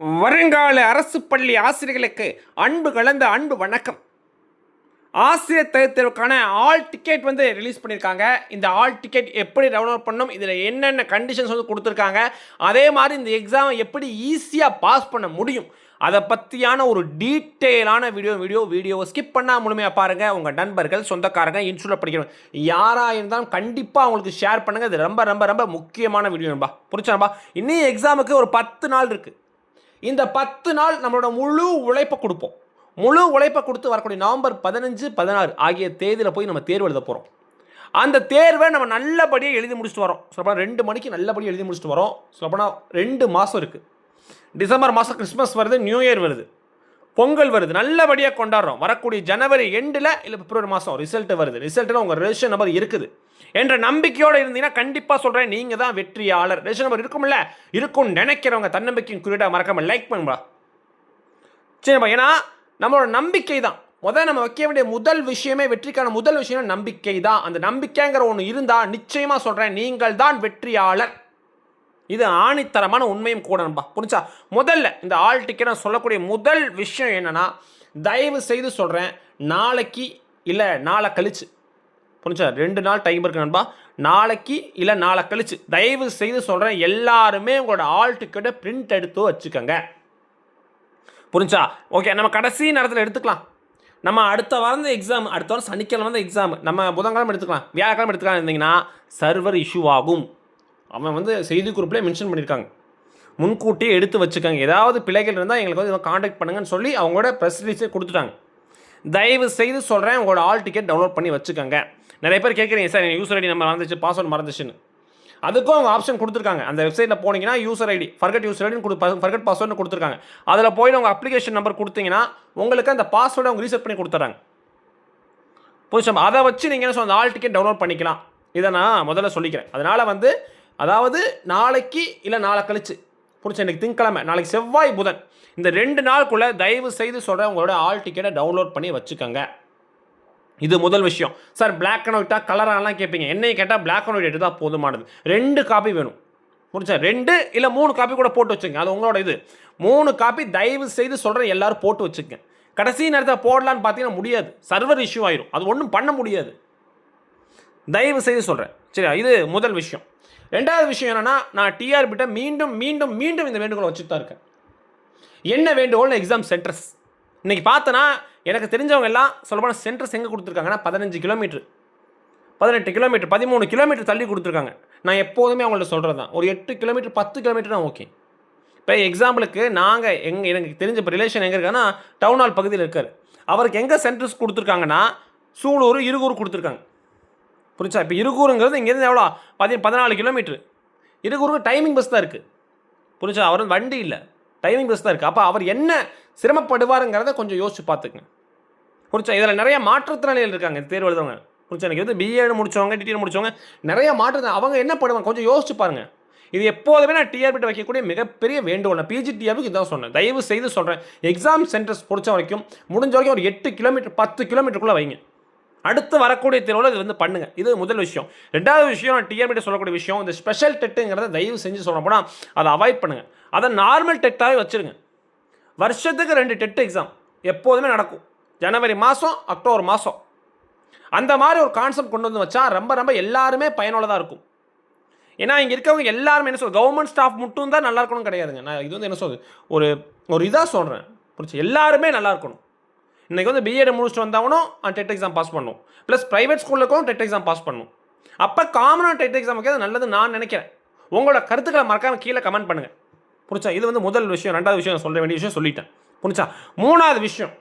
வருங்கால அரசு பள்ளி ஆசிரியர்களுக்கு அன்பு கலந்த அன்பு வணக்கம். ஆசிரியர் தேர்வுக்கான ஆல் டிக்கெட் வந்து ரிலீஸ் பண்ணியிருக்காங்க இந்த ஆல் டிக்கெட் எப்படி டவுன்லோட் பண்ணணும் இதில் என்னென்ன கண்டிஷன்ஸ் வந்து கொடுத்துருக்காங்க அதே மாதிரி இந்த எக்ஸாமை எப்படி ஈஸியாக பாஸ் பண்ண முடியும் அதை பற்றியான ஒரு டீட்டெயிலான வீடியோ வீடியோ வீடியோவை ஸ்கிப் பண்ணால் முழுமையாக பாருங்கள் உங்கள் நண்பர்கள் சொந்தக்காரங்க இன்ஸ்டியூட்டில் படிக்கிறவங்க யாராக இருந்தாலும் கண்டிப்பாக அவங்களுக்கு ஷேர் பண்ணுங்கள் இது ரொம்ப ரொம்ப ரொம்ப முக்கியமான வீடியோ நண்பா. புரிச்சாம்பா இன்னும் எக்ஸாமுக்கு ஒரு பத்து நாள் இருக்குது இந்த பத்து நாள் நம்மளோட முழு உழைப்பை கொடுப்போம். முழு உழைப்பை கொடுத்து வரக்கூடிய நவம்பர் பதினஞ்சு பதினாறு ஆகிய தேதியில் போய் நம்ம தேர்வு எழுத போகிறோம் அந்த தேர்வை நம்ம நல்லபடியாக எழுதி முடிச்சுட்டு வரோம். சொல்லப்போனால் ரெண்டு மணிக்கு நல்லபடியாக எழுதி முடிச்சுட்டு வரோம். சொல்லப்போனால் ரெண்டு மாதம் இருக்குது டிசம்பர் மாதம் கிறிஸ்மஸ் வருது நியூ இயர் வருது. பொங்கல் வருது. நல்லபடியாக கொண்டாடுறோம். வரக்கூடிய ஜனவரி எண்டில் இல்லை பிப்ரவரி மாதம் ரிசல்ட் வருது. ரிசல்ட்டில் உங்கள் ரெஜிஸ்டர் நம்பர் இருக்குது. என்ற நம்பிக்கையோடு இருந்தீங்கன்னா கண்டிப்பாக சொல்கிறேன் நீங்கள் தான் வெற்றியாளர். ரெஜிஸ்டர் நம்பர் இருக்கும்ல? இருக்கும்னு நினைக்கிறவங்க தன்னம்பிக்கையும் குறியீடாக மறக்காமல் லைக் பண்ணுவா சரிப்பா. ஏன்னா நம்மளோட நம்பிக்கை தான். முதல் நம்ம வைக்க வேண்டிய முதல் விஷயமே வெற்றிக்கான முதல் விஷயம் நம்பிக்கை தான். அந்த நம்பிக்கைங்கிற ஒன்று இருந்தால் நிச்சயமாக சொல்கிறேன் நீங்கள் தான் வெற்றியாளர். இது ஆணித்தரமான உண்மையும் கூட நண்பா. புரிஞ்சா? முதல்ல இந்த ஆள் டிக்கெட் நான் சொல்லக்கூடிய முதல் விஷயம் என்னென்னா தயவு செய்து சொல்கிறேன் நாளைக்கு இல்லை நாளை கழிச்சு. புரிஞ்சா? ரெண்டு நாள் டைம் இருக்கு நண்பா. நாளைக்கு இல்லை நாளை கழிச்சு. தயவு செய்து சொல்கிறேன் எல்லாருமே உங்களோட ஆள் டிக்கெட்டை பிரிண்ட் எடுத்து வச்சுக்கோங்க. புரிஞ்சா? ஓகே நம்ம கடைசி நேரத்தில் எடுத்துக்கலாம். நம்ம அடுத்த வாரம் எக்ஸாம் அடுத்த வாரம் சனிக்கிழமை தான் எக்ஸாம் நம்ம புதன்கிழமை எடுத்துக்கலாம். வியாழக்கிழமை எடுத்துக்கலாம். இருந்தீங்கன்னா சர்வர் இஷ்யூ ஆகும். அவன் வந்து செய்தி குறிப்பில் மென்ஷன் பண்ணியிருக்காங்க முன்கூட்டியே எடுத்து வச்சுக்கோங்க. ஏதாவது பிழைகள் இருந்தால் எங்களுக்கு வந்து காண்டாக்ட் பண்ணுங்கன்னு சொல்லி அவங்களோட ப்ரெஸ் ரிலீஸே கொடுத்துட்டாங்க. தயவு செய்து சொல்கிறேன் உங்களோட ஆல் டிக்கெட் டவுன்லோட் பண்ணி வச்சுக்கோங்க. நிறைய பேர் கேட்குறீங்க சார் யூசர் ஐடி நம்ம மறந்துச்சு பாஸ்வேர்டு மறந்துச்சுன்னு. அதுக்கும் அவங்க ஆப்ஷன் கொடுத்துருக்காங்க. அந்த வெப்சைட்டில் போனீங்கன்னா யூசர் ஐடி ஃபர்கட் யூசர் ஐடின்னு கொடு ஃபர்கட் பாஸ்வேர்டு கொடுத்துருக்காங்க. அதில் போய் உங்கள் அப்ளிகேஷன் நம்பர் கொடுத்தீங்கன்னா உங்களுக்கு அந்த பாஸ்வேர்டை அவங்க ரீசெட் பண்ணி கொடுத்துட்றாங்க. புதுசம் அதை வச்சு நீங்கள் என்ன சொன்ன ஆல் டிக்கெட் டவுன்லோட் பண்ணிக்கலாம். இதை நான் முதல்ல சொல்லிக்கிறேன். அதனால் வந்து அதாவது நாளைக்கு இல்லை நாளை கழிச்சு. புரிச்சு இன்னைக்கு திங்கக்கிழமை நாளைக்கு செவ்வாய் புதன். இந்த ரெண்டு நாளுக்குள்ளே தயவு செய்து சொல்கிற உங்களோட ஆல் டிக்கெட்டை டவுன்லோட் பண்ணி வச்சுக்கோங்க. இது முதல் விஷயம். சார் பிளாக் அண்ட் ஒயிட்டாக கலராலாம் கேட்பீங்க என்னையும் கேட்டால் பிளாக் அண்ட் ஒயிட் எடுத்து தான் போதுமானது. ரெண்டு காப்பி வேணும். புரிச்சா ரெண்டு இல்லை மூணு காப்பி கூட போட்டு வச்சுங்க அது உங்களோட இது. மூணு காப்பி தயவு செய்து சொல்கிறேன் எல்லாரும் போட்டு வச்சுக்கங்க. கடைசி நேரத்தில் போடலான்னு பார்த்தீங்கன்னா முடியாது. சர்வர் இஷ்யூ ஆயிரும். அது ஒன்றும் பண்ண முடியாது. தயவு செய்து சொல்கிறேன் சரி இது முதல் விஷயம். ரெண்டாவது விஷயம் என்னென்னா நான் டிஆர்பிட்ட மீண்டும் மீண்டும் மீண்டும் இந்த வேண்டுகோளை வச்சுட்டு தான் இருக்கேன். என்ன வேண்டுகோள்னு எக்ஸாம் சென்டர்ஸ் இன்றைக்கி பார்த்தோன்னா எனக்கு தெரிஞ்சவங்க எல்லாம் சொல்லப்போனால் சென்டர்ஸ் எங்கே கொடுத்துருக்காங்கன்னா பதினஞ்சு கிலோமீட்டர் பதினெட்டு கிலோமீட்டர் பதிமூணு கிலோமீட்டர் தள்ளி கொடுத்துருக்காங்க. நான் எப்போதுமே அவங்கள்ட்ட சொல்கிறது தான் ஒரு எட்டு கிலோமீட்டர் பத்து கிலோமீட்டர் தான் ஓகே இப்போ எக்ஸாம்பிளுக்கு நாங்கள் எங்கள் எனக்கு தெரிஞ்ச இப்போ ரிலேஷன் எங்கே இருக்கான்னா டவுன் ஹால் பகுதியில் இருக்கார். அவருக்கு எங்கே சென்டர்ஸ் கொடுத்துருக்காங்கன்னா சூலூர் இருகூர் கொடுத்துருக்காங்க. புரிச்சா இப்போ இருகூருங்கிறது இங்கேருந்து எவ்வளோ? பதி பதினாலு கிலோமீட்ரு. இருகூருக்கு டைமிங் பஸ் தான் இருக்குது புரிச்சா அவர் வண்டி இல்லை. டைமிங் பஸ் தான் இருக்குது அப்போ அவர் என்ன சிரமப்படுவாருங்கிறத கொஞ்சம் யோசிச்சு பார்த்துக்குங்க புரிச்சா இதில் நிறைய மாற்றுத்திறனாளிகள் இருக்காங்க இந்த தேர்வு எழுதுறவங்க. புரிச்சா எனக்கு வந்து பிஏடு முடிச்சவங்க டிடிஎல் முடிச்சவங்க நிறைய மாற்று அவங்க என்ன பண்ணுவாங்க? கொஞ்சம் யோசிச்சு பாருங்கள் இது எப்போதுமே நான் டிஆர்பிட்ட வைக்கக்கூடிய மிகப்பெரிய வேண்டுகோள். நான் பிஜி டிஆர்பிக்கு இதான் சொன்னேன். தயவு செய்து சொல்கிறேன் எக்ஸாம் சென்டர்ஸ் பொறுத்த வரைக்கும் முடிஞ்ச வரைக்கும் ஒரு எட்டு கிலோமீட்டர் பத்து கிலோமீட்டருக்குள்ளே வைங்க. அடுத்து வரக்கூடிய தேர்வில் இது வந்து பண்ணுங்கள் இது முதல் விஷயம். ரெண்டாவது விஷயம் நான் சொல்லக்கூடிய விஷயம் இந்த ஸ்பெஷல் டெட்டுங்கிறத தயவு செஞ்சு சொல்ல போனால் அதை அவாய்ட் பண்ணுங்கள் அதை நார்மல் டெட்டாகவே வச்சுருங்க. வருஷத்துக்கு ரெண்டு டெட் எக்ஸாம் எப்போதுமே நடக்கும். ஜனவரி மாதம் அக்டோபர் மாதம் அந்த மாதிரி ஒரு கான்செப்ட் கொண்டு வந்து வச்சா ரொம்ப ரொம்ப எல்லாருமே பயனுள்ளதாக இருக்கும். ஏன்னா இங்கே இருக்கவங்க எல்லாருமே என்ன சொல்றது கவர்மெண்ட் ஸ்டாஃப் மட்டும் தான் நல்லா இருக்கணும் கிடையாதுங்க. நான் இது வந்து என்ன சொல்றது ஒரு ஒரு இதாக சொல்கிறேன் புரிச்சு எல்லாருமே நல்லா இருக்கணும். இன்றைக்கி வந்து பிஎட் முடிச்சுட்டு வந்தாலும் டெட் எக்ஸாம் பாஸ் பண்ணும். ப்ளஸ் ப்ரைவேட் ஸ்கூலுக்கும் டெட் எக்ஸாம் பாஸ் பண்ணும். அப்போ காமனாக டெட் எக்ஸாம் வைக்கிறது நல்லது நான் நினைக்கிறேன். உங்களோட கருத்துக்களை மறக்காமல் கீழே கமெண்ட் பண்ணுங்கள் புரிச்சா இது வந்து முதல் விஷயம். ரெண்டாவது விஷயம் சொல்ல வேண்டிய விஷயம் சொல்லிட்டேன். புரிச்சா மூணாவது விஷயம்.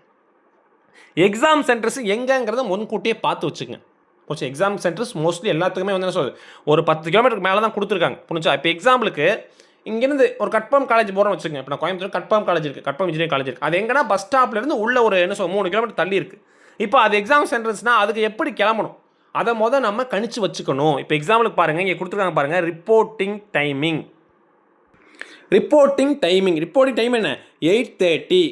எக்ஸாம் சென்டர்ஸ் எங்கேங்கிறத முன்கூட்டியே பார்த்து வச்சுக்கங்க. புரிச்சா எக்ஸாம் சென்டர்ஸ் மோஸ்ட்லி எல்லாத்துக்குமே வந்து என்ன சொல்லுது ஒரு பத்து கிலோமீட்டருக்கு மேலே தான் கொடுத்துருக்காங்க. புரிஞ்சா? இப்போ எக்ஸாம்பிளுக்கு இங்கேருந்து ஒரு கட்பம் காலேஜ் போகிறோம் வச்சுக்கோங்க. இப்போ நான் கோயம்புத்தூர் கட்பம் காலேஜ் இருக்குது கட்பம் இன்ஜினியரிங் காலேஜ் இருக்குது அது எங்கன்னா பஸ் ஸ்டாப்லேருந்து உள்ள ஒரு என்ன சொல்ல மூணு கிலோமீட்டர் தள்ளி இருக்குது இப்போ அது எக்ஸாம் சென்டர்ஸ்னால் அதுக்கு எப்படி கிளம்பணும்? அதை மொதல் நம்ம கணிச்சு வச்சுக்கணும். இப்போ எக்ஸாம்பிளுக்கு பாருங்கள் இங்கே கொடுத்துருக்காங்க பாருங்கள் reporting timing reporting timing reporting time என்ன? எயிட் தேர்ட்டி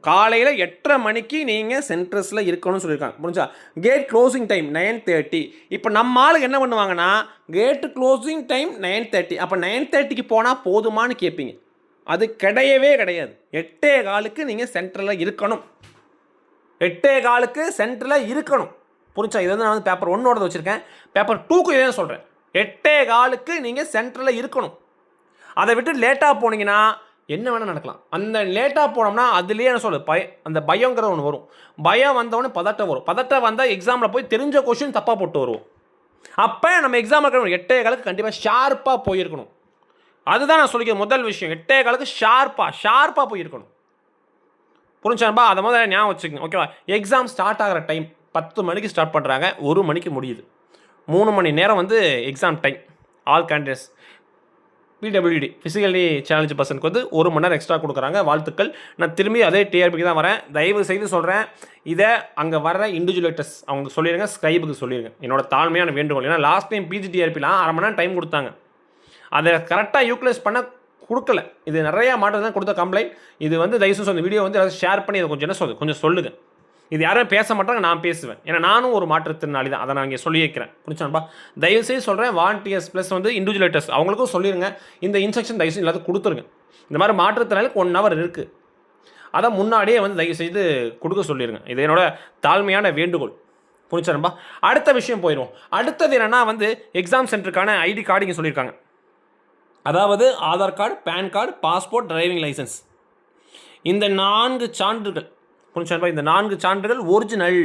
காலையில் எட்டரை மணிக்கு நீங்கள் சென்ட்ரஸில் இருக்கணும்னு சொல்லியிருக்காங்க. புரிஞ்சா? Gate closing time nine thirty இப்போ நம்ம ஆளுங்க என்ன பண்ணுவாங்கன்னா gate closing time nine thirty அப்போ நைன் தேர்ட்டிக்கு போனால் போதுமான்னு கேட்பீங்க அது கிடையவே கிடையாது. எட்டே காலுக்கு நீங்கள் சென்டரில் இருக்கணும். எட்டே காலுக்கு சென்டரில் இருக்கணும். புரிஞ்சா? இது வந்து நான் வந்து பேப்பர் ஒன்னோட வச்சுருக்கேன். பேப்பர் டூக்கு இதே சொல்கிறேன் எட்டே காலுக்கு நீங்கள் சென்டரில் இருக்கணும். அதை விட்டு லேட்டாக போனீங்கன்னா என்ன வேணால் நடக்கலாம். அந்த லேட்டாக போனோம்னா அதுலேயே என்ன சொல்லுது பய அந்த பயங்கிற ஒன்று வரும். பயம் வந்தவொடனே பதட்டம் வரும். பதட்டம் வந்தால் எக்ஸாமில் போய் தெரிஞ்ச கொஷின் தப்பாக போட்டு வருவோம். அப்போ நம்ம எக்ஸாம் இருக்கணும் எட்டே காலுக்கு கண்டிப்பாக ஷார்ப்பாக போயிருக்கணும். அதுதான் நான் சொல்லிக்கிறேன் முதல் விஷயம். எட்டே காலுக்கு ஷார்ப்பாக ஷார்ப்பாக போயிருக்கணும். புரிஞ்சான்பா அதை முதல்ல ஞாபகம் வச்சுக்கோங்க. ஓகேவா எக்ஸாம் ஸ்டார்ட் ஆகிற டைம் பத்து மணிக்கு ஸ்டார்ட் பண்ணுறாங்க ஒரு மணிக்கு முடியுது. மூணு மணி நேரம் வந்து exam time all candidates PWD physically challenge பர்சனுக்கு வந்து ஒரு மணி நேரம் எக்ஸ்ட்ரா கொடுக்குறாங்க. வாழ்த்துக்கள். நான் திரும்பி அதே டிஆர்பிக்கு தான் வரேன். தயவு செய்து சொல்கிறேன் இதை அங்கே வர இண்டிவிஜுவலேட்டர்ஸ் அவங்க சொல்லிடுங்க ஸ்கைபுக்கு சொல்லிடுங்க என்னோட தாழ்மையான வேண்டுகோள். ஏன்னா லாஸ்ட் டைம் பிஜிடிஆர்பிலாம் அரை மணி நேரம் டைம் கொடுத்தாங்க. அதை கரெக்டாக யூட்டிலைஸ் பண்ண கொடுக்கல. இது நிறையா மாற்றம் தான் கொடுத்த கம்ப்ளைண்ட் இது வந்து தயவுசெய்து இந்த வீடியோ வந்து ஷேர் பண்ணி இதை கொஞ்சம் என்ன சொல்லுது? கொஞ்சம் சொல்லுங்கள் இது யாரும் பேச மாட்டாங்க நான் பேசுவேன். ஏன்னா நானும் ஒரு மாற்றுத்திறனாளி தான். அதை நான் இங்கே சொல்லி வைக்கிறேன் புரிச்சான்பா தயவுசெய்து சொல்கிறேன் வாலண்டியர்ஸ் ப்ளஸ் வந்து இண்டிவிஜுவலேட்டர்ஸ் அவங்களுக்கும் சொல்லிடுங்க இந்த இன்ஸ்ட்ரக்ஷன் தயவுசெய்து எல்லாத்துக்கும் கொடுத்துருங்க. இந்த மாதிரி மாற்றுத்திறனாளிக்கு ஒன் ஹவர் இருக்குது அதை முன்னாடியே வந்து தயவுசெய்து கொடுக்க சொல்லிடுங்க இது என்னோட தாழ்மையான வேண்டுகோள். புரிச்சாரும்பா அடுத்த விஷயம் போயிடுவோம். அடுத்தது என்னென்னா வந்து எக்ஸாம் சென்டருக்கான ஐடி கார்டு இங்கே சொல்லியிருக்காங்க. அதாவது Aadhaar card PAN card passport driving licence இந்த நான்கு சான்றுகள் புரிஞ்சுப்பா இந்த நான்கு சான்றுகள் ஒரிஜினல்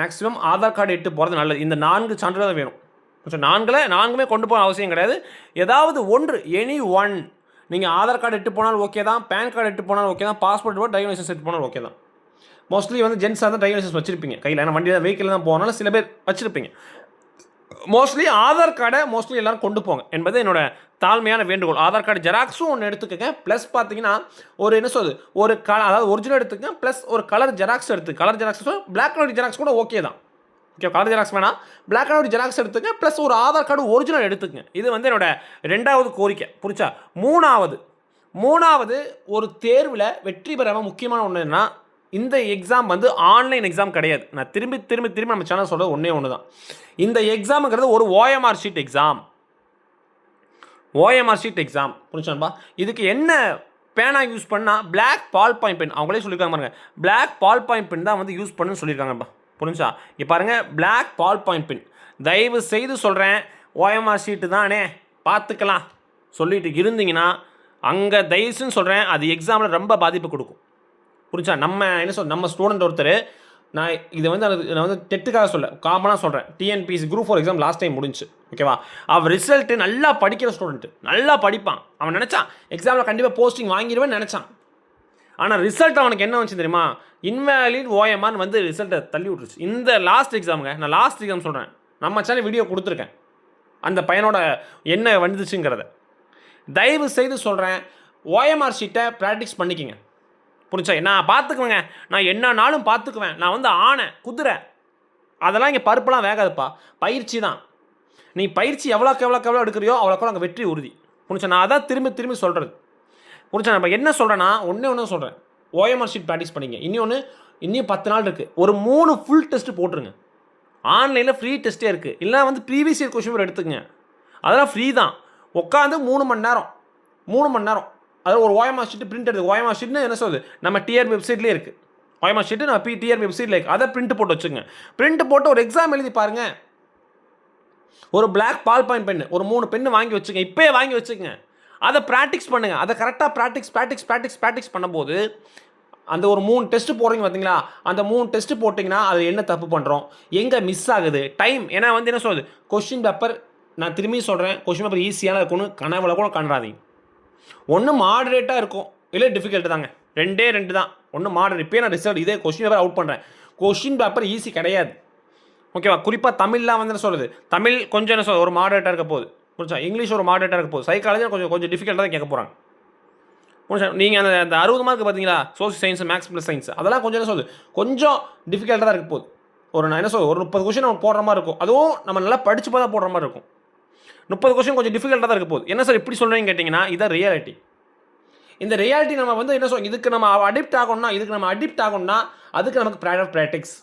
மேக்ஸிமம் ஆதார் கார்டு எட்டு போகிறது நல்லது. இந்த நான்கு சான்றிதழ் தான் வேணும். கொஞ்சம் நான்கில் நான்குமே கொண்டு போக அவசியம் கிடையாது. ஏதாவது ஒன்று எனி ஒன் நீங்கள் ஆதார் கார்டு எட்டு போனாலும் ஓகே தான். பேன் கார்டு எட்டு போனாலும் ஓகே தான். பாஸ்போர்ட் டிரைவிங் லைசன்ஸ் எட்டு போனாலும் ஓகே தான். மோஸ்ட்லி வந்து ஜென்ஸாக தான் டிரைவிங் லைசன்ஸ் வச்சிருப்பீங்க. கையில். ஏன்னா வண்டியில் வெஹிக்கிள் தான் போனாலும் சில பேர் வச்சிருப்பீங்க. மோஸ்ட்லி ஆதார் கார்டை மோஸ்ட்லி எல்லோரும் கொண்டு போங்க. என்பது என்னோட தாழ்மையான வேண்டுகோள். ஆதார் கார்டு ஜெராக்ஸும் ஒன்று எடுத்துக்கங்க. ப்ளஸ் பார்த்தீங்கன்னா ஒரு என்ன சொல்லுது ஒரு க அதாவது ஒரிஜினல் எடுத்துக்கங்க. ப்ளஸ் ஒரு கலர் ஜெராக்ஸ் எடுத்து colour xerox black and white xerox கூட ஓகே தான். ஓகே கலர் ஜெராக்ஸ் வேணாம் பிளாக் அண்ட் ஒயிட் ஜெராக்ஸ் எடுத்துங்க ப்ளஸ் ஒரு ஆதார் கார்டு ஒரிஜினல் எடுத்துக்கங்க. இது வந்து என்னோட ரெண்டாவது கோரிக்கை. புரிச்சா மூணாவது மூணாவது ஒரு தேர்வில் வெற்றி பெறாமல் முக்கியமான ஒன்று என்னன்னா இந்த எக்ஸாம் வந்து ஆன்லைன் எக்ஸாம் கிடையாது. நான் திரும்பி திரும்பி திரும்பி நம்ம சேனல் சொல்கிறது ஒன்றே ஒன்று தான் இந்த எக்ஸாமுங்கிறது ஒரு OMR sheet exam OMR sheet exam புரிஞ்சான்பா இதுக்கு என்ன பேனா யூஸ் பண்ணால் பிளாக் பால் பாயிண்ட் பென் அவங்களே சொல்லியிருக்காங்க பாருங்க. பிளாக் பால் பாயிண்ட் பென் தான் வந்து யூஸ் பண்ணுன்னு சொல்லியிருக்காங்கப்பா புரிஞ்சா இங்கே பாருங்கள் பிளாக் பால் பாயிண்ட் பென் தயவு செய்து சொல்கிறேன் ஓஎம்ஆர் ஷீட்டு தானே? பார்த்துக்கலாம் சொல்லிட்டு இருந்தீங்கன்னா அங்கே தயவுசுன்னு சொல்கிறேன் அது எக்ஸாமில் ரொம்ப பாதிப்பு கொடுக்கும். புரிஞ்சா நம்ம என்ன சொல் நம்ம ஸ்டூடெண்ட் ஒருத்தர் நான் இதை வந்து அது நான் வந்து டெட்டுக்காக சொல்ல காமனாக சொல்கிறேன் TNPSC group four exam last time முடிஞ்சு ஓகேவா அவன் ரிசல்ட்டு நல்லா படிக்கிற ஸ்டூடெண்ட்டு நல்லா படிப்பான். அவன் நினச்சான் எக்ஸாமில் கண்டிப்பாக போஸ்டிங் வாங்கிடுவேன்னு நினச்சான். ஆனால் ரிசல்ட் அவனுக்கு என்ன வந்துச்சு தெரியுமா? இன்வேலிட் ஓஎம்ஆன்னு வந்து ரிசல்ட்டை தள்ளி விட்டுருச்சு. இந்த லாஸ்ட் எக்ஸாமுங்க நான் லாஸ்ட் எக்ஸாம் சொல்கிறேன் நம்ம சேனல் வீடியோ கொடுத்துருக்கேன். அந்த பையனோட என்ன வந்துச்சுங்கிறத. தயவு செய்து சொல்கிறேன் ஓஎம்ஆர் ஷீட்டை ப்ராக்டிஸ் பண்ணிக்கிங்க. புரிஞ்சா? நான் பார்த்துக்குவேங்க. நான் என்னன்னாலும் பார்த்துக்குவேன். நான் வந்து ஆனை குதிரை. அதெல்லாம் இங்கே பருப்பெல்லாம் வேகாதுப்பா. பயிற்சி தான். நீ பயிற்சி எவ்வளோக்கு எவ்வளோக்கு எவ்வளோ எடுக்கிறியோ அவ்வளோக்கு அங்கே வெற்றி உறுதி. புரிஞ்சா? நான் அதான் திரும்பி திரும்பி சொல்கிறது புரிஞ்சா? நம்ம என்ன சொல்கிறேன்னா ஒன்றே ஒன்று சொல்கிறேன் ஓஎம்ஆர் ஷீட் ப்ராக்டிஸ் பண்ணிங்க. இன்னொன்று இன்னும் பத்து நாள் இருக்குது ஒரு மூணு ஃபுல் டெஸ்ட்டு போட்டுருங்க. ஆன்லைனில் ஃப்ரீ டெஸ்ட்டே இருக்குது இல்லைனா வந்து ப்ரீவியஸ் இயர் கொஷின் எடுத்துக்கங்க. அதெல்லாம் ஃப்ரீ தான். உட்காந்து மூணு மணி நேரம். மூணு மணி நேரம். அதாவது ஒரு ஓயமா ஷீட் பிரிண்ட் எடுத்து ஓயமா ஷீட்னு என்ன சொல்லுது நம்ம டிஆர் வெப்சைட்லேயே இருக்குது ஓயமா ஷீட்டு நம்ம பி டிஆர் வெப்சைட்டில் இருக்குது அதை பிரிண்ட் போட்டு வச்சுங்க பிரிண்ட் போட்டு ஒரு எக்ஸாம் எழுதி பாருங்கள் ஒரு பிளாக் பால் பாயிண்ட் பென் ஒரு மூணு பென்னு வாங்கி வச்சுங்க இப்போயே வாங்கி வச்சுக்கங்க. அதை ப்ராக்டிக்ஸ் பண்ணுங்கள் அதை கரெக்டாக ப்ராக்டிக்ஸ் ப்ராக்டிக்ஸ் ப்ராக்டிக்ஸ் ப்ராக்டிக்ஸ் பண்ணும்போது அந்த ஒரு மூணு டெஸ்ட்டு போடுறீங்க பார்த்தீங்களா அந்த மூணு டெஸ்ட்டு போட்டிங்கன்னா அது என்ன தப்பு பண்ணுறோம் எங்கே மிஸ் ஆகுது? டைம் ஏன்னா வந்து என்ன சொல்லுது கொஷின் பேப்பர் நான் திரும்பி சொல்கிறேன் கொஷின் பேப்பர் ஈஸியாக இருக்கணும் கனவுல கூட கண்டாதீங்க ஒன்று மாடரேட்டாக இருக்கும். இல்லை டிஃபிகல்ட்டு தாங்க. ரெண்டே ரெண்டு தான். ஒன்று மாடரேட் இப்போயே நான் ரிசல்ட் இதே கொஷின் பேப்பர் அவுட் பண்ணுறேன் கொஷின் பேப்பர் ஈஸி கிடையாது. ஓகேவா குறிப்பாக தமிழ்லாம் வந்து என்ன சொல்லுது தமிழ் கொஞ்சம் என்ன சொல்லுது ஒரு மாடரேட்டாக இருக்க போகுது. புரிஞ்சா? இங்கிலீஷ் ஒரு மாடரேட்டாக இருக்க போகுது. சைக்காலஜி கொஞ்சம் கொஞ்சம் டிஃபிகல்ட்டாக தான் கேட்க போகிறாங்க புரிஞ்சா? நீங்கள் அந்த அந்த அறுபது மார்க் பார்த்தீங்களா? Social science maths plus science அதெல்லாம் கொஞ்சம் என்ன சொல்லுது கொஞ்சம் டிஃபிகல்ட்டாக தான் இருக்க போகுது. ஒரு நான் என்ன சொல்லுது ஒரு முப்பது கொஷின் நம்ம போடுற மாதிரி இருக்கும். அதுவும் நம்ம நல்லா படிச்சு போதான் போடுற மாதிரி இருக்கும். முப்பது கொஸ்டின் கொஞ்சம் டிஃபிகல்ட்டாக தான் இருக்க போகுது. என்ன சார் இப்படி சொல்கிறேன்னு கேட்டிங்கன்னா இதான் ரியாலிட்டி இந்த ரியாலிட்டி நம்ம வந்து என்ன சொல் இதுக்கு நம்ம அடிப்ட் ஆகணும்னா இதுக்கு நம்ம அடிப்ட் ஆகணும்னா அதுக்கு நமக்கு ப்ராட் ஆஃப் ப்ராக்டிக்ஸ்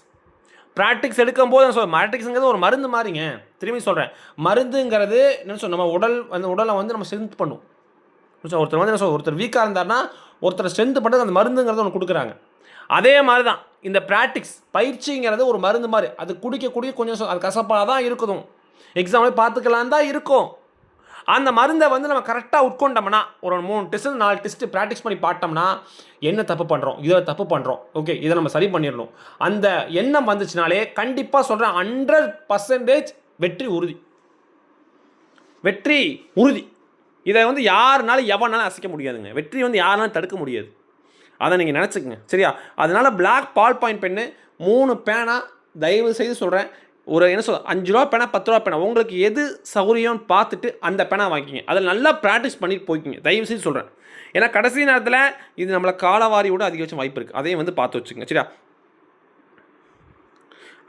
ப்ராக்டிக்ஸ் எடுக்கும்போது நான் சொல்ல ப்ராக்டிக்ஸுங்கிறது ஒரு மருந்து மாதிரிங்க. திரும்பி சொல்கிறேன் மருந்துங்கிறது என்ன சொல்ல நம்ம உடல் அந்த உடலை வந்து நம்ம ஸ்ட்ரென்த் பண்ணும். ஒருத்தர் வந்து என்ன சொல்றது, ஒருத்தர் வீக்காக இருந்தாருன்னா ஒருத்தர் ஸ்ட்ரென்த் பண்ணுறது அந்த மருந்துங்கிறத ஒன்று கொடுக்குறாங்க. அதே மாதிரி தான் இந்த ப்ராக்டிக்ஸ் பயிற்சிங்கிறது ஒரு மருந்து மாதிரி. அது குடிக்க குடிக்க கொஞ்சம் அது கசப்பாக தான் இருக்குதும். எக்ஸாம்லேயே பார்த்துக்கலாம் தான் இருக்கும். அந்த மருந்தை வந்து நம்ம கரெக்டாக உட்கொண்டோம்னா ஒரு மூணு டெஸ்ட் நாலு டெஸ்ட் ப்ராக்டிஸ் பண்ணி பார்த்தோம்னா என்ன தப்பு பண்ணுறோம் இதை தப்பு பண்ணுறோம் ஓகே இதை நம்ம சரி பண்ணிடணும். அந்த எண்ணம் வந்துச்சுனாலே கண்டிப்பாக சொல்கிறேன் ஹண்ட்ரட் பர்சன்டேஜ் வெற்றி உறுதி. வெற்றி உறுதி. இதை வந்து யாருனாலும் எவனாலும் அசைக்க முடியாதுங்க. வெற்றி வந்து யாருனாலும் தடுக்க முடியாது. அதை நீங்கள் நினச்சிக்கங்க. சரியா? அதனால் பிளாக் பால் பாயிண்ட் பென்னு மூணு பேனா தயவு செய்து சொல்கிறேன் ஒரு என்ன சொல்ல அஞ்சு ரூபா பேனா பத்து ரூபா பேனா உங்களுக்கு எது சௌரியம்னு பார்த்துட்டு அந்த பேனா வாங்கிக்கிங்க. அதில் நல்லா ப்ராக்டிஸ் பண்ணிட்டு போய்க்கிங்க. தயவு செய்து சொல்கிறேன் ஏன்னா கடைசி நேரத்தில் இது நம்மளை காலவாரி விட அதிகபட்சம் வாய்ப்பு இருக்குது அதையும் வந்து பார்த்து வச்சுக்கோங்க. சரியா?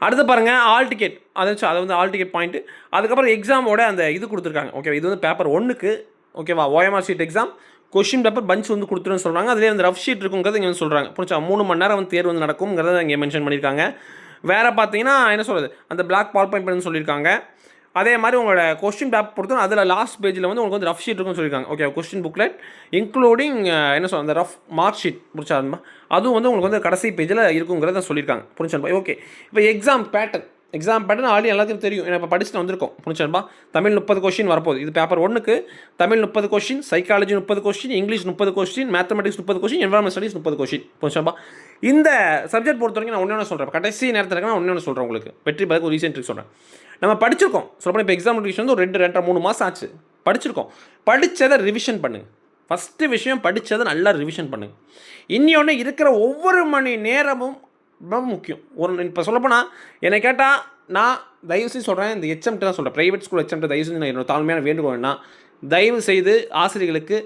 அடுத்து பாருங்கள் ஆல் டிக்கெட் அதை வச்சு அதை வந்து ஆல் டிக்கெட் பாயிண்ட்டு அதுக்கப்புறம் எக்ஸாமோட அந்த இது கொடுத்துருக்காங்க. ஓகே இது வந்து பேப்பர் ஒன்றுக்கு ஓகேவா OMR sheet exam question paper punch வந்து கொடுத்துருன்னு சொல்கிறாங்க அதிலே வந்து ரஃப் ஷீட் இருக்குங்கிறது இங்கே வந்து சொல்கிறாங்க புரிஞ்சா? மூணு மணி நேரம் வந்து தேர்வு வந்து நடக்குங்கிறத இங்கே மென்ஷன் பண்ணியிருக்காங்க. வேறு பார்த்தீங்கன்னா என்ன சொல்கிறது அந்த பிளாக் பால் பாயிண்ட் பண்ணு சொல்லியிருக்காங்க. அதே மாதிரி உங்களோட கொஸ்டின் பேப்பர் பொறுத்து அதில் லாஸ்ட் பேஜில் வந்து உங்களுக்கு வந்து ரஃப் ஷீட் இருக்குன்னு சொல்லியிருக்காங்க. ஓகே கொஸ்டின் புக்லெட் இன்க்ளூடிங் என்ன சொல்ல அந்த ரஃப் மார்க் ஷீட் புரிச்சா அதுவும் வந்து உங்களுக்கு வந்து கடைசி பேஜில் இருக்குங்கிறத சொல்லியிருக்காங்க. புரிஞ்சா ஓகே இப்போ exam pattern exam pattern already எல்லாத்தையும் தெரியும். ஏன்னா இப்போ படிச்சுட்டு வந்திருக்கோம். புரிஞ்சா தமிழ் முப்பது கொஸ்டின் வரப்போகுது. இது பேப்பர் ஒன்றுக்கு தமிழ் முப்பது கொஸ்டின் சைக்காலஜி முப்பது கொஸ்டின் இங்கிலீஷ் முப்பது கொஸ்டின் மேத்தமெட்டிக்ஸ் முப்பது கொஸ்டின் என்வரான்மெண்ட் ஸ்டடிஸ் முப்பது கொஸ்டின் புரிஞ்சாப்பா இந்த சப்ஜெக்ட் பொறுத்த வரைக்கும் நான் ஒன்று ஒன்று சொல்கிறேன் கடைசி நேரத்தில் நான் ஒன்று ஒன்று சொல்கிறேன் உங்களுக்கு. வெற்றி பதில் ஒரு ரீசென்ட் சொல்கிறேன் நம்ம படிச்சிருக்கோம். சொல்லப்போனால் இப்போ எக்ஸாம் நோட்டிஃபிகேஷன் வந்து ஒரு ரெண்டு ரெண்டரை மூணு மாதம் ஆச்சு. படிச்சிருக்கோம். படித்ததை ரிவிஷன் பண்ணுங்கள் ஃபஸ்ட்டு விஷயம் படித்ததை நல்லா ரிவிஷன் பண்ணுங்கள் இன்னொன்று இருக்கிற ஒவ்வொரு மணி நேரமும் ரொம்ப முக்கியம். ஒரு இப்போ சொல்லப்போனால் என்னை கேட்டால் நான் தயவு செய்து சொல்கிறேன் இந்த ஹெச்எம்ட்டு தான் சொல்கிறேன் ப்ரைவேட் ஸ்கூல் ஹெச்எம்ட்டு தயவு செஞ்சு நான் என்னோட தாழ்மையான வேண்டுகோள் தயவு செய்து ஆசிரியர்களுக்கு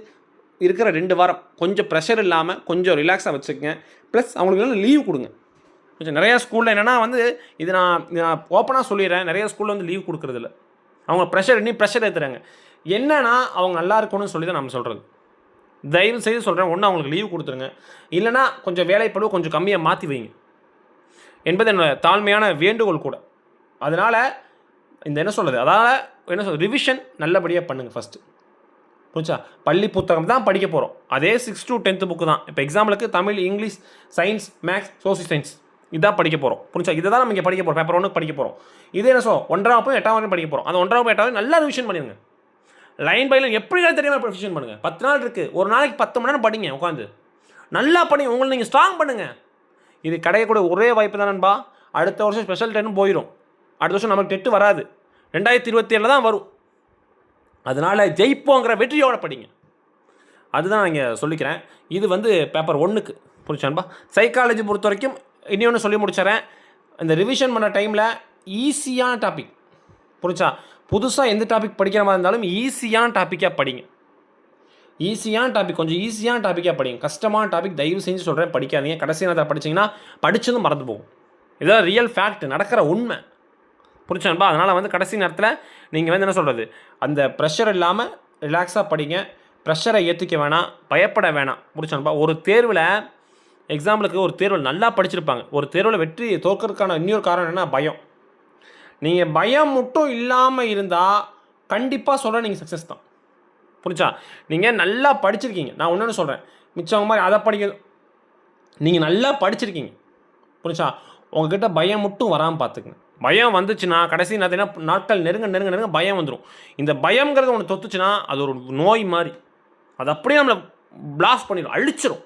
இருக்கிற ரெண்டு வாரம் கொஞ்சம் ப்ரெஷர் இல்லாமல் கொஞ்சம் ரிலாக்ஸாக வச்சுக்கங்க. ப்ளஸ் அவங்களுக்கு லீவ் கொடுங்க. கொஞ்சம் நிறையா ஸ்கூலில் என்னென்னா வந்து இது நான் நான் ஓப்பனாக சொல்லிடுறேன். நிறைய ஸ்கூலில் வந்து லீவ் கொடுக்குறதில்ல அவங்க ப்ரெஷர் இன்னும் ப்ரெஷர் ஏற்றுறாங்க என்னன்னா அவங்க நல்லா இருக்கணும்னு சொல்லி தான் நம்ம சொல்கிறது தயவு செய்து சொல்கிறேன் ஒன்று அவங்களுக்கு லீவ் கொடுத்துருங்க. இல்லைனா கொஞ்சம் வேலைப்பளவு கொஞ்சம் கம்மியாக மாற்றி வைங்க. என்பது என்னோட தாழ்மையான வேண்டுகோள் கூட. அதனால் இந்த என்ன சொல்கிறது அதனால் என்ன சொல் ரிவிஷன் நல்லபடியாக பண்ணுங்கள் ஃபஸ்ட்டு புரிஞ்சா பள்ளி புத்தகம் தான் படிக்க போகிறோம் அதே சிக்ஸ் டு டென்த்து புக்கு தான். இப்போ எக்ஸாம்பிளுக்கு Tamil English science maths social science இதான் படிக்க போகிறோம் புரிஞ்சா இதை தான் நம்ம இங்கே படிக்க போகிறோம் பேப்பர் ஒன்று படிக்க போகிறோம் இதே என்ன சொல்? ஒன்றாம் வகுப்பு எட்டாம் வரைக்கும் படிக்க போகிறோம் அந்த ஒன்றாம் வகுப்பு எட்டாவது நல்லா ரிவிஷன் பண்ணிடுங்க. லைன் பை லைன் எப்படி தெரியாமல் ரிவிஷன் பண்ணுங்கள் பத்து நாள் இருக்குது ஒரு நாளைக்கு பத்து மணி நேரம் படிங்க உட்காந்து நல்லா படிங்க. உங்களை நீங்கள் ஸ்ட்ராங் பண்ணுங்கள் இது கிடைக்கக்கூடிய ஒரே வாய்ப்பு தான் நண்பா. அடுத்த வருஷம் ஸ்பெஷல் டென்னு போயிடும் அடுத்த வருஷம் நமக்கு டெட்டு வராது. ரெண்டாயிரத்தி இருபத்தி ஏழில் தான் வரும். அதனால் ஜெயிப்போங்கிற வெற்றியோட படிங்க. அதுதான் நான் இங்கே சொல்லிக்கிறேன். இது வந்து பேப்பர் ஒன்றுக்கு புரிச்சான்பா சைக்காலஜி பொறுத்த வரைக்கும் இன்னொன்று சொல்லி முடிச்சிடறேன். இந்த ரிவிஷன் பண்ண டைமில் ஈஸியான டாபிக் புரிச்சா புதுசாக எந்த டாபிக் படிக்கிற மாதிரி இருந்தாலும் ஈஸியான டாப்பிக்காக படிங்க. ஈஸியான டாபிக் கொஞ்சம் ஈஸியான டாப்பிக்காக படிங்க. கஷ்டமான டாபிக் தயவு செஞ்சு சொல்கிறேன் படிக்காதீங்க. கடைசி நேரத்தில் படிச்சீங்கன்னா படிச்சதும் மறந்து போகும். இதான் ரியல் ஃபேக்ட் நடக்கிற உண்மை. புரிச்சான்பா அதனால் வந்து கடைசி நேரத்தில் நீங்கள் வந்து என்ன சொல்கிறது அந்த ப்ரெஷர் இல்லாமல் ரிலாக்ஸாக படிங்க. ப்ரெஷரை ஏற்றிக்க வேணாம். பயப்பட வேணாம். புரிச்சான்பா ஒரு தேர்வில் எக்ஸாம்பிளுக்கு ஒரு தேர்வில் நல்லா படிச்சிருப்பாங்க. ஒரு தேர்வில் வெற்றி தோற்கறதுக்கான இன்னொரு காரணம் என்ன பயம். நீங்கள் பயம் மட்டும் இல்லாமல் இருந்தால் கண்டிப்பாக சொல்கிறேன் நீங்கள் சக்ஸஸ் தான். புரிச்சா நீங்கள் நல்லா படிச்சிருக்கீங்க. நான் ஒன்று சொல்கிறேன் மிச்சவங்க மாதிரி அதை படிக்க நீங்கள் நல்லா படிச்சிருக்கீங்க. புரிச்சா உங்ககிட்ட பயம் மட்டும் வராமல் பார்த்துக்குங்க பயம் வந்துச்சுன்னா கடைசி நேரத்தில் நாட்கள் நெருங்க நெருங்க நெருங்க பயம் வந்துடும் இந்த பயம்ங்கிறது ஒன்று தொத்துச்சுன்னா அது ஒரு நோய் மாதிரி. அது அப்படியே நம்மளை பிளாஸ்ட் பண்ணிடும் அழிச்சிடும்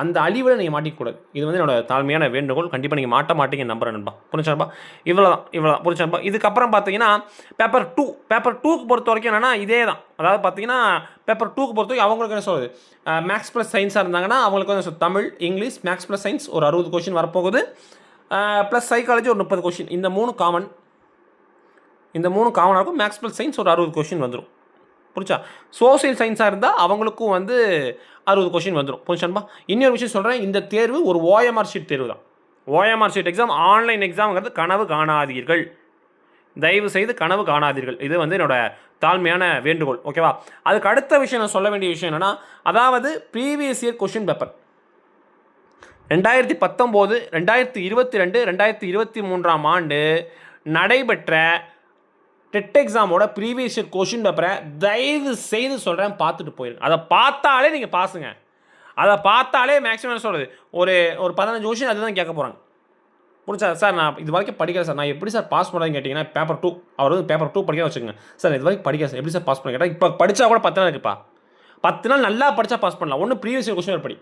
அந்த அழிவில் நீங்கள் மாட்டிக்கூடாது இது வந்து என்னோட தாழ்மையான வேண்டுகோள். கண்டிப்பாக நீங்கள் மாட்ட மாட்டீங்க நம்புறேன் நண்பா. புரிஞ்சாப்பா இவ்வளோ தான் இவ்வளோ தான் புரிஞ்சாப்பா இதுக்கப்புறம் பார்த்தீங்கன்னா பேப்பர் டூ பேப்பர் டூக்கு பொறுத்த வரைக்கும் என்னென்னா இதே தான் அதாவது பார்த்தீங்கன்னா பேப்பர் டூக்கு பொறுத்த வரைக்கும் அவங்களுக்கு என்ன சொல்லுது மேக்ஸ் ப்ளஸ் சயின்ஸாக இருந்தாங்கன்னா அவங்களுக்கு வந்து Tamil English maths plus science ஒரு அறுபது கொஷின் வரப்போகுது. ப்ளஸ் சைக்காலஜி ஒரு முப்பது கொஷின் இந்த மூணு காமன் இந்த மூணு காமனாக இருக்கும். மேக்ஸ் ப்ளஸ் சயின்ஸ் ஒரு அறுபது கொஷின் வந்துடும் புரிச்சா சோசியல் சயின்ஸாக இருந்தால் அவங்களுக்கும் வந்து அறுபது கொஷின் வந்துடும் புரிச்சான்பா இன்னொரு விஷயம் சொல்கிறேன் இந்த தேர்வு ஒரு ஓஎம்ஆர் ஷீட் தேர்வு தான். ஓஎம்ஆர் ஷீட் எக்ஸாம் ஆன்லைன் எக்ஸாம்ங்கிறது கனவு காணாதீர்கள். தயவு செய்து கனவு காணாதீர்கள். இது வந்து என்னோட தாழ்மையான வேண்டுகோள். ஓகேவா அதுக்கு அடுத்த விஷயம் நான் சொல்ல வேண்டிய விஷயம் என்னென்னா அதாவது ப்ரீவியஸ் இயர் கொஷின் பேப்பர் ரெண்டாயிரத்தி பத்தொம்போது ரெண்டாயிரத்தி இருபத்தி ரெண்டு ரெண்டாயிரத்தி இருபத்தி மூன்றாம் ஆண்டு நடைபெற்ற டெட் எக்ஸாமோட ப்ரீவியஸ் இயர் கொஷின் பேப்பரை தயவு செய்து சொல்கிறேன் பார்த்துட்டு போயிருங்க அதை பார்த்தாலே நீங்கள் பாசுங்க அதை பார்த்தாலே மேக்ஸிமம் என்ன சொல்கிறது ஒரு ஒரு பதினஞ்சு கொஷின் அதுதான் கேட்க போகிறாங்க புரிஞ்சா? சார் நான் இது வரைக்கும் படிக்கல சார். நான் எப்படி சார் பாஸ் பண்ணுறேன்னு கேட்டிங்கன்னா பேப்பர் டூ அவர் வந்து பேப்பர் டூ படிக்க வச்சுக்கோங்க. சார் இது வரைக்கும் படிக்கிறேன் சார். எப்படி சார் பாஸ் பண்ண கேட்டால் இப்போ படித்தா கூட பத்து நாள் இருக்குப்பா. பத்து நாள் நல்லா படித்தா பாஸ் பண்ணலாம். ஒன்று ப்ரீவியஸ் இயர் கொஸ்டின் படி.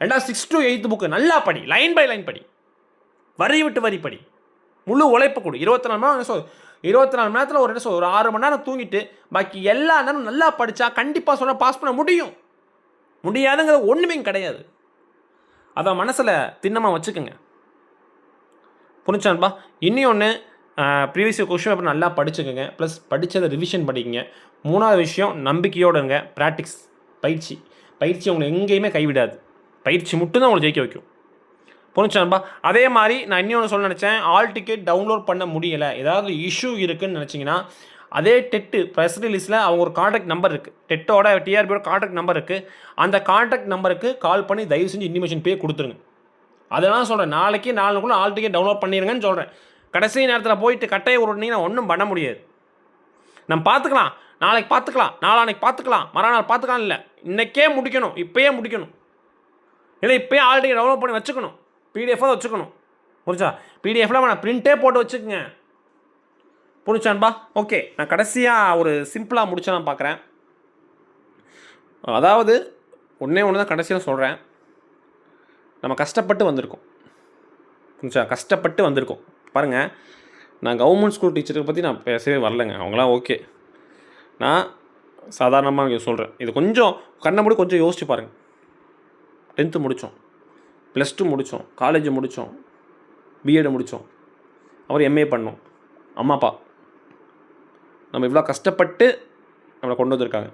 ரெண்டாவது சிக்ஸ் டு எயித்து புக்கு நல்லா படி லைன் பை லைன் படி. வரி விட்டு வரி படி. முழு உழைப்பு கொடு. இருபத்தி நாலு மணி நேரம் இருபத்தி நாலு மணி நேரத்தில் ஒரு என்ன சொல் ஒரு ஆறு மணி நேரம் தூங்கிட்டு பாக்கி எல்லா நேரம் நல்லா படித்தா கண்டிப்பாக சொல்ல பாஸ் பண்ண முடியும். முடியாதுங்கிறது ஒன்றுமே கிடையாது. அதை மனசில் திண்ணமாக வச்சுக்கோங்க. புரிஞ்சான்பா இன்னி ஒன்று ப்ரீவியஸ் கொஷின் பேப்பர் நல்லா படிச்சுக்கோங்க. ப்ளஸ் படித்ததை ரிவிஷன் படிக்கங்க மூணாவது விஷயம் நம்பிக்கையோடுங்க ப்ராக்டிக்ஸ் பயிற்சி. பயிற்சி உங்களை எங்கேயுமே கைவிடாது. பயிற்சி மட்டும்தான் உங்களை ஜெயிக்க வைக்கும். புரிஞ்சான்பா அதே மாதிரி நான் இன்னொன்று சொல்ல நினச்சேன். ஆல் டிக்கெட் டவுன்லோட் பண்ண முடியலை. ஏதாவது இஷ்யூ இருக்குன்னு நினச்சிங்கன்னா அதே டெட்டு ப்ரெஸ் ரிலீஸில் அவங்க ஒரு காண்டாக்ட் நம்பர் இருக்குது டெட்டோட டிஆர்பியோட காண்டாக்ட் நம்பர் இருக்குது அந்த காண்டாக்ட் நம்பருக்கு கால் பண்ணி தயவு செஞ்சு இன்டிமேஷன் பே கொடுத்துருங்க. அதெல்லாம் சொல்கிறேன் நாளைக்கு நாளுக்குள்ளே ஆல் டிக்கெட் டவுன்லோட் பண்ணிடுங்கன்னு சொல்கிறேன் கடைசி நேரத்தில் போயிட்டு கட்டையை உருட்டினீங்கன்னா ஒன்றும் பண்ண முடியாது. நம்ம பார்த்துக்கலாம். நாளைக்கு பார்த்துக்கலாம். நாளானைக்கு பார்த்துக்கலாம். மறுநாள் பார்த்துக்கலாம் இல்லை. இன்றைக்கே முடிக்கணும். இப்போயே முடிக்கணும். இல்லை இப்போயே ஆல்ரெடி டவுன்லோட் பண்ணி வச்சுக்கணும். பிடிஎஃபாக வச்சுக்கணும். புரிஞ்சா பிடிஎஃப்ல நான் பிரிண்ட்டே போட்டு வச்சுக்கோங்க. புரிஞ்சான்பா ஓகே நான் கடைசியாக ஒரு சிம்பிளாக முடிச்சலாம் பார்க்குறேன் அதாவது ஒன்றே ஒன்று தான் கடைசியாக சொல்கிறேன் நம்ம கஷ்டப்பட்டு வந்திருக்கோம். புரிஞ்சா கஷ்டப்பட்டு வந்திருக்கோம். பாருங்கள் நான் கவர்மெண்ட் ஸ்கூல் டீச்சருக்கு பற்றி நான் பேசவே வரலைங்க. அவங்களாம் ஓகே நான் சாதாரணமாக இங்கே சொல்கிறேன் இது கொஞ்சம் கண்ணை மூடி கொஞ்சம் யோசிச்சு பாருங்கள் டென்த்து முடித்தோம். ப்ளஸ் டூ முடித்தோம். காலேஜ் முடித்தோம். பிஎட் முடித்தோம். அவர் எம்ஏ பண்ணோம். அம்மா அப்பா. நம்ம இவ்வளோ கஷ்டப்பட்டு நம்மளை கொண்டு வந்திருக்காங்க.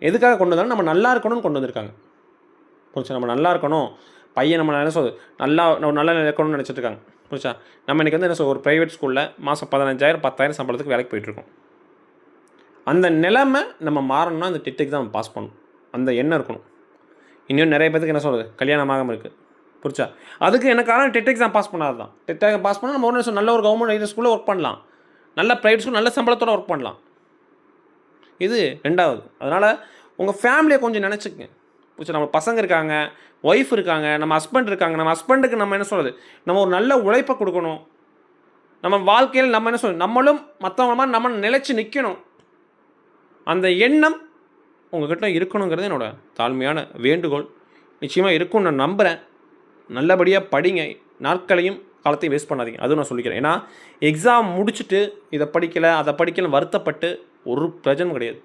எதுக்காக கொண்டு வந்தாலும் நம்ம நல்லா இருக்கணும்னு கொண்டு வந்திருக்காங்க. புரிச்சா நம்ம நல்லா இருக்கணும். பையன் நம்ம என்ன சொல்றது? நல்லா நம்ம நல்லா இருக்கணும்னு நினச்சிட்டு இருக்காங்க. புரிச்சா நம்ம இன்றைக்கி வந்து என்ன சொல் ஒரு ப்ரைவேட் ஸ்கூலில் மாதம் பதினஞ்சாயிரம் பத்தாயிரம் சம்பளத்துக்கு வேலைக்கு போயிட்டுருக்கோம் அந்த நிலைமை நம்ம மாறணும்னா அந்த டெட்டுக்கு தான் நம்ம பாஸ் பண்ணணும். அந்த எண்ணம் இருக்கணும். இன்னும் நிறைய பேருக்கு என்ன சொல்கிறது கல்யாணம் இருக்குது புரிச்சா அதுக்கு என்ன காரணம்? டெட் எக்ஸாம் பாஸ் பண்ணாது தான். டெட் எக்ஸாம் பாஸ் பண்ணால் நம்ம ஒன்று நல்ல ஒரு கவர்மெண்ட் எய்டட் ஸ்கூலில் ஒர்க் பண்ணலாம். நல்ல ப்ரைவேட் ஸ்கூல் நல்ல சம்பளத்தோட ஒர்க் பண்ணலாம். இது ரெண்டாவது. அதனால் உங்கள் ஃபேமிலியை கொஞ்சம் நினச்சிக்கங்க. புரிச்சா நம்ம பசங்க இருக்காங்க ஒய்ஃப் இருக்காங்க நம்ம ஹஸ்பண்ட் இருக்காங்க நம்ம ஹஸ்பண்டுக்கு நம்ம என்ன சொல்கிறது நம்ம ஒரு நல்ல உழைப்பை கொடுக்கணும். நம்ம வாழ்க்கையில் நம்ம என்ன சொல்றது? நம்மளும் மற்றவங்க மாதிரி நம்ம நிலச்சி நிற்கணும் அந்த எண்ணம் உங்ககிட்ட இருக்கணுங்கிறது என்னோட தாழ்மையான வேண்டுகோள். நிச்சயமாக இருக்கும்னு நான் நம்புகிறேன் நல்லபடியாக படிங்க. நாட்களையும் காலத்தையும் வேஸ்ட் பண்ணாதீங்க. அதுவும் நான் சொல்லிக்கிறேன். ஏன்னா எக்ஸாம் முடிச்சுட்டு இதை படிக்கலை அதை படிக்கலை வருத்தப்பட்டு ஒரு பிரஜனும் கிடையாது.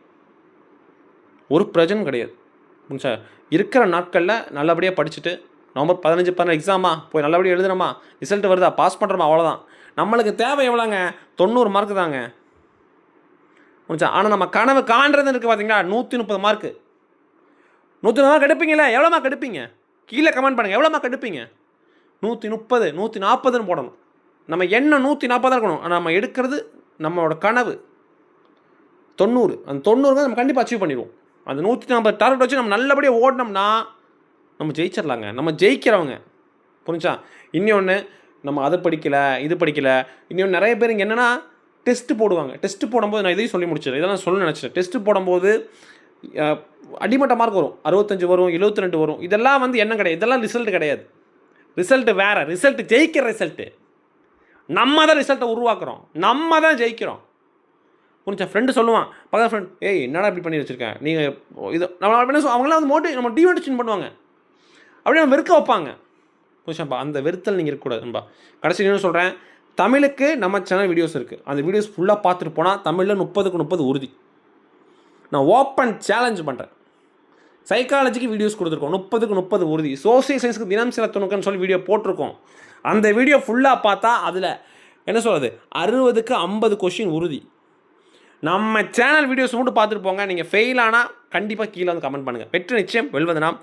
ஒரு பிரஜனும் கிடையாது. புரிஞ்சா இருக்கிற நாட்களில் நல்லபடியாக படிச்சுட்டு நவம்பர் பதினஞ்சு பதினாறு எக்ஸாமா போய் நல்லபடியாக எழுதுனோமா ரிசல்ட் வருதா? பாஸ் பண்ணுறோமா அவ்வளோதான் நம்மளுக்கு தேவை எவ்வளோங்க? தொண்ணூறு மார்க் தாங்க. புரிஞ்சா ஆனால் நம்ம கனவு காண்றது இருக்குது பார்த்தீங்களா நூற்றி முப்பது மார்க்கு நூற்றி மார்க் எடுப்பீங்களே எவ்வளோ மார்க் எடுப்பீங்க? கீழே கமெண்ட் பண்ணுங்கள் எவ்வளோ மார்க் எடுப்பீங்க? நூற்றி முப்பது நூற்றி நாற்பதுன்னு போடணும். நம்ம என்ன நூற்றி நாற்பதாக இருக்கணும்? ஆனால் நம்ம எடுக்கிறது நம்மளோட கனவு. தொண்ணூறு. அந்த தொண்ணூறுங்க நம்ம கண்டிப்பாக அச்சீவ் பண்ணிடுவோம். அந்த நூற்றி நாற்பது டார்கெட் வச்சு நம்ம நல்லபடியாக ஓடினோம்னா நம்ம ஜெயிச்சிடலாங்க நம்ம ஜெயிக்கிறவங்க. புரிஞ்சா? இன்னொன்று நம்ம அதை படிக்கலை இது படிக்கலை. இன்னொன்று நிறைய பேர் இங்கே என்னென்னா டெஸ்ட்டு போடுவாங்க. டெஸ்ட்டு போடும்போது நான் இதையும் சொல்லி முடிச்சிடறேன். இதெல்லாம் சொல்ல நினச்சேன் டெஸ்ட்டு போடும்போது அடிமட்ட மார்க் வரும். அறுபத்தஞ்சு வரும் 72 ரெண்டு வரும். இதெல்லாம் வந்து என்ன கிடையாது. இதெல்லாம் ரிசல்ட் கிடையாது. ரிசல்ட்டு வேறு. ரிசல்ட் ஜெயிக்கிற ரிசல்ட்டு நம்ம தான் ரிசல்ட்டை உருவாக்குறோம். நம்ம தான் ஜெயிக்கிறோம். புரிஞ்சா? ஃப்ரெண்டு சொல்லுவான். பக்கத்து ஃப்ரெண்ட் ஏய் என்னடா இப்படி பண்ணி வச்சுருக்கேன் நீங்கள் இது நம்ம என்ன அவங்களாம் வந்து மோட்டி நம்ம டிமோட்டிவேஷன் பண்ணுவாங்க. அப்படியே நம்ம வெறுக்க வைப்பாங்க. புரிஞ்சாப்பா? அந்த வெறுத்தல் நீங்கள் இருக்கக்கூடாது நண்பா. கடைசி என்ன சொல்கிறேன் தமிழுக்கு நம்ம சேனல் வீடியோஸ் இருக்குது அந்த வீடியோஸ் ஃபுல்லாக பார்த்துட்டு போனால் தமிழில் முப்பதுக்கு முப்பது உறுதி. நான் ஓப்பன் சேலஞ்ச் பண்ணுறேன் சைக்காலஜிக்கு வீடியோஸ் கொடுத்துருக்கோம். முப்பதுக்கு முப்பது உறுதி. சோசியல் சயின்ஸுக்கு தினம் சில துணுக்குன்னு சொல்லி வீடியோ போட்டிருக்கோம். அந்த வீடியோ ஃபுல்லாக பார்த்தா அதில் என்ன சொல்கிறது அறுபதுக்கு ஐம்பது கொஷின் உறுதி. நம்ம சேனல் வீடியோஸ் மட்டும் பார்த்துட்டு போங்க. நீங்கள் ஃபெயில் ஆனால் கண்டிப்பாக கீழே வந்து கமெண்ட் பண்ணுங்கள் வெற்றி நிச்சயம் வெல்வது நாம்